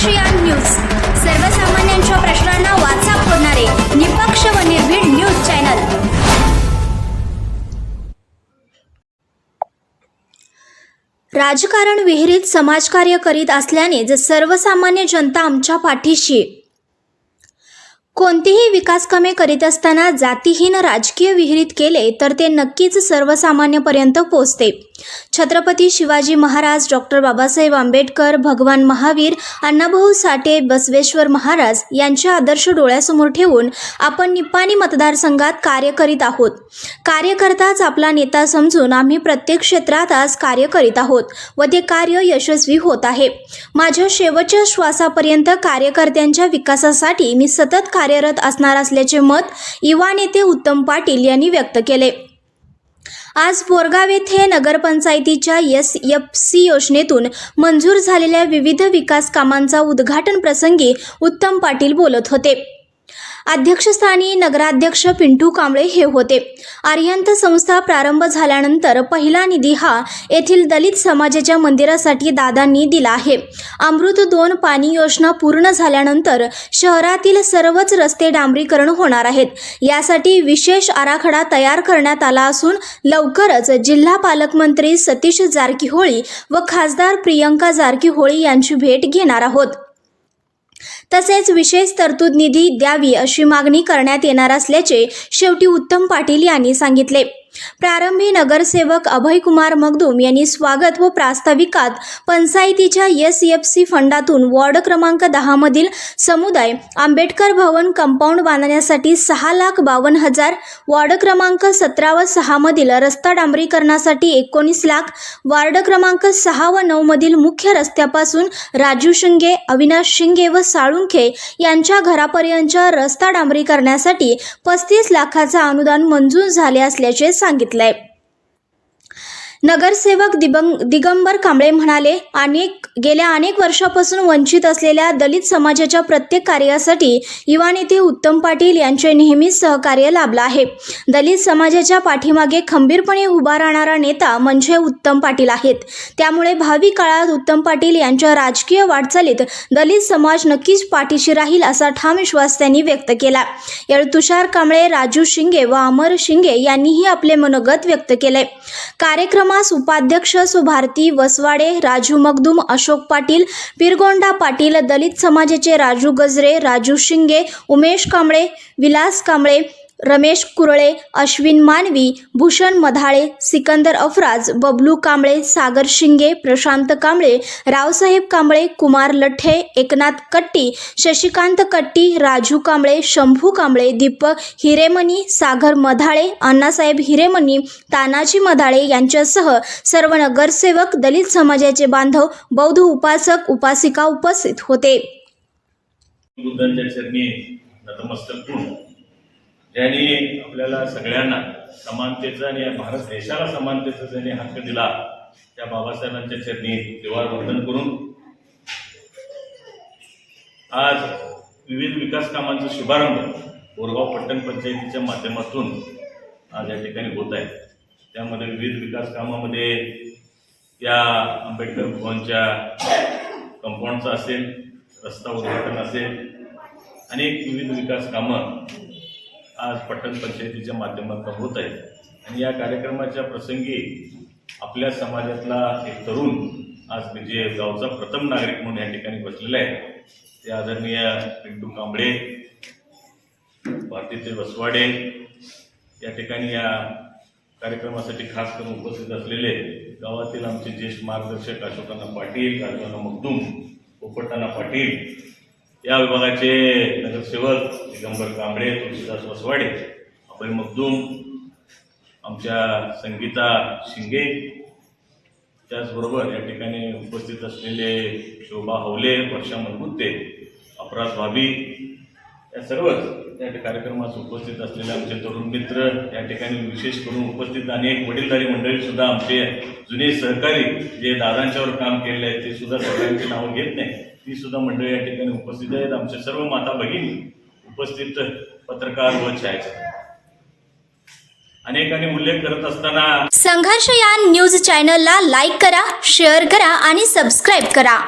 ASEAN news. सर्वसामान्यांच्या प्रश्नांना वाचा फोडणारे निपक्ष व निर्भीड न्यूज चॅनल. राजकारण विहिरीत समाजकार्य करीत असल्याने जर सर्वसामान्य जनता आमच्या पाठीशी. कोणतीही विकास कामे करीत असताना जातीहीन राजकीय विहिरीत केले तर ते नक्कीच सर्वसामान्यपर्यंत पोचते. छत्रपती शिवाजी महाराज डॉक्टर बाबासाहेब आंबेडकर भगवान महावीर अण्णाभाऊ साठे बसवेश्वर महाराज यांचे आदर्श डोळ्यासमोर ठेवून आपण निप्पाणी मतदारसंघात कार्य करीत आहोत. कार्यकर्ताच आपला नेता समजून आम्ही प्रत्येक क्षेत्रात आज कार्य करीत आहोत व ते कार्य यशस्वी होत आहे. माझ्या शेवटच्या श्वासापर्यंत कार्यकर्त्यांच्या विकासासाठी मी सतत कार्यरत असणार असल्याचे मत युवा नेते उत्तम पाटील यांनी व्यक्त केले. आज बोरगाव येथे नगरपंचायतीच्या एस एफ सी योजनेतून मंजूर झालेल्या विविध विकास कामांचा उद्घाटन प्रसंगी उत्तम पाटील बोलत होते. अध्यक्षस्थानी नगराध्यक्ष पिंटू कांबळे हे होते. आर्यंत संस्था प्रारंभ झाल्यानंतर पहिला निधी हा येथील दलित समाजाच्या मंदिरासाठी दादांनी दिला आहे. अमृत दोन पाणी योजना पूर्ण झाल्यानंतर शहरातील सर्वच रस्ते डांबरीकरण होणार आहेत. यासाठी विशेष आराखडा तयार करण्यात आला असून लवकरच जिल्हा पालकमंत्री सतीश जारकीहोळी व खासदार प्रियंका जारकीहोळी यांची भेट घेणार आहोत. तसेच विशेष तरतूद निधी द्यावी अशी मागणी करण्यात येणार असल्याचे शेवटी उत्तम पाटील यांनी सांगितले. प्रारंभी नगरसेवक अभयकुमार मगदूम यांनी स्वागत व प्रास्ताविकात पंचायतीच्या एस एफ सी फंडातून वॉर्ड क्रमांक दहामधील समुदाय आंबेडकर भवन कंपाऊंड बांधण्यासाठी सहा लाख बावन्न हजार वॉर्ड क्रमांक सतरा व सहामधील रस्ता डांबरीकरणासाठी एकोणीस लाख वार्ड क्रमांक सहा व नऊमधील मुख्य रस्त्यापासून राजू शिंगे अविनाश शिंगे व साळुंखे यांच्या घरापर्यंतच्या रस्ता डांबरी करण्यासाठी पस्तीस लाखाचा अनुदान मंजूर झाले असल्याचे सांगितलंय. नगरसेवक दिबंग दिगंबर कांबळे म्हणाले अनेक गेल्या अनेक वर्षापासून वंचित असलेल्या दलित समाजाच्या प्रत्येक कार्यासाठी युवा नेते उत्तम पाटील यांचे नेहमीच सहकार्य लाभलं आहे. दलित समाजाच्या पाठीमागे खंबीरपणे उभा राहणारा नेता म्हणजे उत्तम पाटील आहेत. त्यामुळे भावी काळात उत्तम पाटील यांच्या राजकीय वाटचालीत दलित समाज नक्कीच पाठीशी राहील असा ठाम विश्वास त्यांनी व्यक्त केला. यावेळी तुषार कांबळे राजू शिंगे व अमर शिंगे यांनीही आपले मनोगत व्यक्त केले कार्यक्रम कार्यक्रमास उपाध्यक्ष सुभारती वसवाडे राजू मगदूम अशोक पाटील पिरगोंडा पाटील दलित समाजाचे राजू गजरे राजू शिंगे उमेश कांबळे विलास कांबळे रमेश कुरळे अश्विन मानवी भूषण मधाळे सिकंदर अफराज बबलू कांबळे सागर शिंगे प्रशांत कांबळे रावसाहेब कांबळे कुमार लठ्ठे एकनाथ कट्टी शशिकांत कट्टी राजू कांबळे शंभू कांबळे दीपक हिरेमणी सागर मधाळे अण्णासाहेब हिरेमणी तानाजी मधाळे यांच्यासह सर्व नगरसेवक दलित समाजाचे बांधव बौद्ध उपासक उपासिका उपस्थित होते. बुद्धांच्या चरणी नतमस्तक होऊन ज्यांनी आपल्याला सगळ्यांना समानतेचा आणि या भारत देशाला समानतेचा ज्यांनी हक्क दिला त्या बाबासाहेबांच्या चरणी देवार वंदन करून आज विविध विकास कामांचा शुभारंभ बोरगाव पट्टण पंचायतीच्या माध्यमातून आज या ठिकाणी होत आहे. त्यामध्ये विविध विकास कामामध्ये या आंबेडकर भवनच्या कंपाऊंडचं असेल रस्ता उद्घाटन असेल अनेक विविध विकास कामं आज पट्टण पंचायतीच्या माध्यमातून होत आहे. आणि या कार्यक्रमाच्या प्रसंगी आपल्या समाजातला एक तरुण आज म्हणजे गावचा प्रथम नागरिक म्हणून या ठिकाणी बसलेला आहे. ते आदरणीय पिंटू कांबळे भारतीचे वसवाडे या ठिकाणी या कार्यक्रमासाठी खास करून उपस्थित असलेले गावातील आमचे ज्येष्ठ मार्गदर्शक अशोकांना पाटील राजवाना मगदूम पोपटांना पाटील या विभागाचे नगरसेवक दिगंबर कांबळे तुळशीदास वसवाडे अभय मगदूम आमच्या संगीता शिंगे त्याचबरोबर या ठिकाणी उपस्थित असलेले शोभा हवले वर्षा मनगुत्ते अपराध भाभी या सर्वच या कार्यक्रमास उपस्थित असलेले आमचे तरुण मित्र या ठिकाणी विशेष करून उपस्थित अनेक वडीलधारी मंडळी सुद्धा आमचे जुने सहकारी जे दादांच्यावर काम केलेले आहेत ते सुद्धा सगळ्यांची नावं घेत नाही. ती सुद्धा मंडळी या ठिकाणी उपस्थित आहेत. आमच्या सर्व माता भगिनी उपस्थित पत्रकार व छायाचित्र. अनेकांनी उल्लेख करत असताना संघर्ष या न्यूज चॅनलला लाईक करा शेअर करा आणि सबस्क्राईब करा.